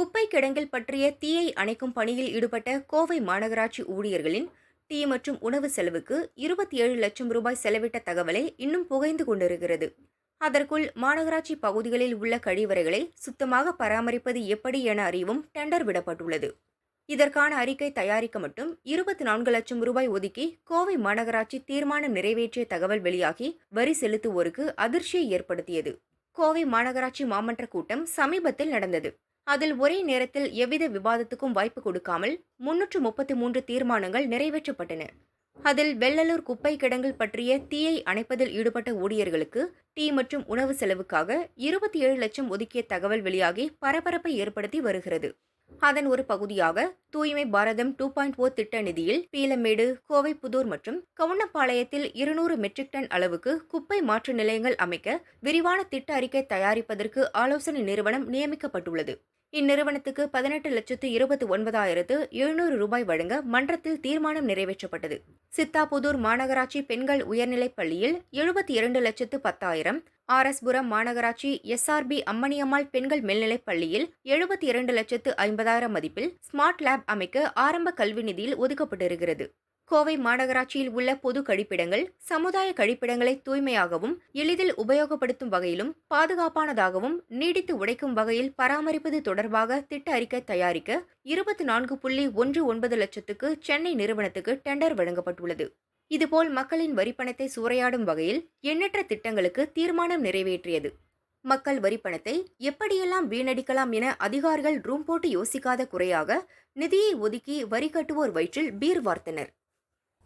குப்பை கிடங்கில் பற்றிய தீயை அணைக்கும் பணியில் ஈடுபட்ட கோவை மாநகராட்சி ஊழியர்களின் டீ மற்றும் உணவு செலவுக்கு இருபத்தி ஏழு லட்சம் ரூபாய் செலவிட்ட தகவலை இன்னும் புகைந்து கொண்டிருக்கிறது. அதற்குள் மாநகராட்சி பகுதிகளில் உள்ள கழிவறைகளை சுத்தமாக பராமரிப்பது எப்படி என அறிவும் டெண்டர் விடப்பட்டுள்ளது. இதற்கான அறிக்கை தயாரிக்க மட்டும் இருபத்தி நான்கு லட்சம் ரூபாய் ஒதுக்கி கோவை மாநகராட்சி தீர்மானம் நிறைவேற்றிய தகவல் வெளியாகி வரி செலுத்துவோருக்கு அதிர்ச்சியை ஏற்படுத்தியது. கோவை மாநகராட்சி மாமன்ற கூட்டம் சமீபத்தில் நடந்தது. அதில் ஒரே நேரத்தில் எவ்வித விவாதத்துக்கும் வாய்ப்பு கொடுக்காமல் முன்னூற்று முப்பத்தி மூன்று தீர்மானங்கள் நிறைவேற்றப்பட்டன. அதில் வெள்ளலூர் குப்பை கிடங்கில் பற்றிய தீயை அணைப்பதில் ஈடுபட்ட ஊழியர்களுக்கு டீ மற்றும் உணவு செலவுக்காக இருபத்தி ஏழு லட்சம் ஒதுக்கிய தகவல் வெளியாகி பரபரப்பை ஏற்படுத்தி வருகிறது. அதன் ஒரு பகுதியாக தூய்மை பாரதம் டூ பாயிண்ட் ஓ திட்ட நிதியில் பீலமேடு கோவை புதூர் மற்றும் கவுனப்பாளையத்தில் இருநூறு மெட்ரிக் டன் அளவுக்கு குப்பை மாற்று நிலையங்கள் அமைக்க விரிவான திட்ட அறிக்கை தயாரிப்பதற்கு ஆலோசனை நிறுவனம் நியமிக்கப்பட்டுள்ளது. இந்நிறுவனத்துக்கு பதினெட்டு லட்சத்து இருபத்தி ஒன்பதாயிரத்து எழுநூறு ரூபாய் வழங்க மன்றத்தில் தீர்மானம் நிறைவேற்றப்பட்டது. சித்தாபுதூர் மாநகராட்சி பெண்கள் உயர்நிலைப் பள்ளியில் எழுபத்தி இரண்டு லட்சத்து பத்தாயிரம் ஆர்எஸ்புரம் மாநகராட்சி எஸ்ஆர்பி அம்மணியம்மாள் பெண்கள் மேல்நிலைப் பள்ளியில் எழுபத்தி இரண்டு லட்சத்து ஐம்பதாயிரம் மதிப்பில் ஸ்மார்ட் லேப் அமைக்க ஆரம்ப கல்வி நிதியில் ஒதுக்கப்பட்டிருக்கிறது. கோவை மாநகராட்சியில் உள்ள பொது கழிப்பிடங்கள் சமுதாய கழிப்பிடங்களை தூய்மையாகவும் எளிதில் உபயோகப்படுத்தும் வகையிலும் பாதுகாப்பானதாகவும் நீடித்து உடைக்கும் வகையில் பராமரிப்பது தொடர்பாக திட்ட அறிக்கை தயாரிக்க இருபத்தி நான்கு புள்ளி ஒன்று ஒன்பது லட்சத்துக்கு சென்னை நிறுவனத்துக்கு டெண்டர் வழங்கப்பட்டுள்ளது. இதுபோல் மக்களின் வரிப்பணத்தை சூறையாடும் வகையில் எண்ணற்ற திட்டங்களுக்கு தீர்மானம் நிறைவேற்றியது. மக்கள் வரிப்பணத்தை எப்படியெல்லாம் வீணடிக்கலாம் என அதிகாரிகள் ரூம் போட்டு யோசிக்காத குறையாக நிதியை ஒதுக்கி வரி கட்டுவோர் வயிற்றில் பீர் வார்த்தனர்.